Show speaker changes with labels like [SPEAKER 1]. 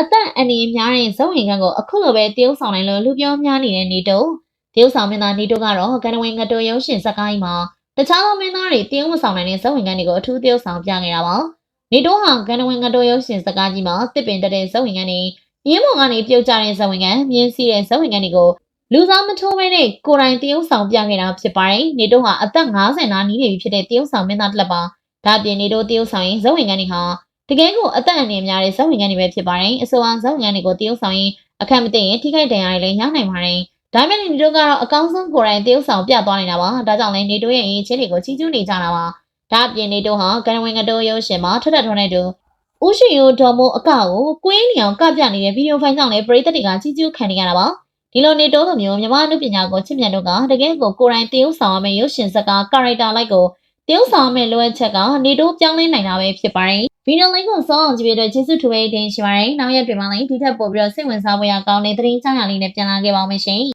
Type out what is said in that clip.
[SPEAKER 1] အသက်အန္တရာယ်များတဲ့ဇဝင်ကန်းကိုအခုလိုပဲတရုပ်ဆောင်နိုင်လို့လူပြောများနေတဲ့နေတိုတရုပ်ဆောင်မင်းသားနေတိုကတော့ကနဝင်ငတိုရုံရှင်စကိုင်းမှာတခြားသောမင်းသားတွေတရုပ်မဆောင်နိုင်တဲ့ဇဝင်ကန်းတွေကိုအထူးတရုပ်ဆောင်ပြခဲ့တာပါနေတိုဟာကနဝင်ငတိုရုံရှင်စကိုင်းကြီးမှာတစ်ပင်တက်တဲ့ဇဝင်ကန်းတွေရင်းမော်ကနေပြုတ်ကျတဲ့ဇဝင်ကန်းမြင်းစီးတဲ့ဇဝင်ကန်းတွေကိုလူစားမထိုးမဲနဲ့ကိုယ်တိုင်တရုပ်ဆောင်ပြခဲ့တာဖြစ်ပါတယ်နေတိုဟာအသက်50နားနီးနေပြီဖြစ်တဲ့တရုပ်ဆောင်မင်းသားတစ်လက်ပါဒါအပြင်နေတိုတရုပ်ဆောင်ရင်ဇဝင်ကန်းတွေဟာ တကယ်ကိုအသက်အန္တရာယ်များတဲ့ဇောဝင်ငန်းတွေပဲဖြစ်ပါတယ်။အဆိုအားဇောဝင်ငန်းတွေကိုတရုပ်ဆောင်ရင်အခက်မသိရင်ထိခိုက်ဒဏ်ရာတွေလည်းရနိုင်ပါတယ်။ဒါပေမဲ့နေတို့ကတော့အကောင်းဆုံးကိုယ်တိုင်တရုပ်ဆောင်ပြသွားနေတာပါ။ဒါကြောင့်လည်းနေတို့ရဲ့အရေးချင်းတွေကိုချီးကျူးနေကြတာပါ။ဒါအပြင်နေတို့ဟာကနဝင်ကတိုးရုပ်ရှင်မှာထထထွန်းတဲ့သူဦးရှင်ရိုဒေါ်မိုးအကောက်ကိုကွင်းလျောင်ကပြနေတဲ့ဗီဒီယိုဖိုင်ကြောင့်လည်းပရိသတ်တွေကချီးကျူးခံနေရတာပါ။ဒီလိုနေတိုးလိုမျိုးမြမအမှုပညာကိုချစ်မြတ်တို့ကတကယ်ကိုကိုယ်တိုင်တရုပ်ဆောင်ရမယ့်ရုပ်ရှင်ဇာတ်ကားကာရိုက်တာလိုက်ကိုတရုပ်ဆောင်ရမယ့်လိုအပ်ချက်ကနေတိုးပြောင်းလဲနိုင်တာပဲဖြစ်ပါတယ်။ ဗီဒီယိုလေးကိုစောအောင်ကြည့်ပြီးတော့ကျေးဇူးထူပဲတင်ရှိပါတယ်။နောက်ရက်တွေမှာလည်းဒီထက်ပိုပြီးတော့စိတ်ဝင်စားဖို့ရကောင်းတဲ့သတင်းကြောင်းရာလေးနဲ့ပြန်လာခဲ့ပါမယ်ရှင်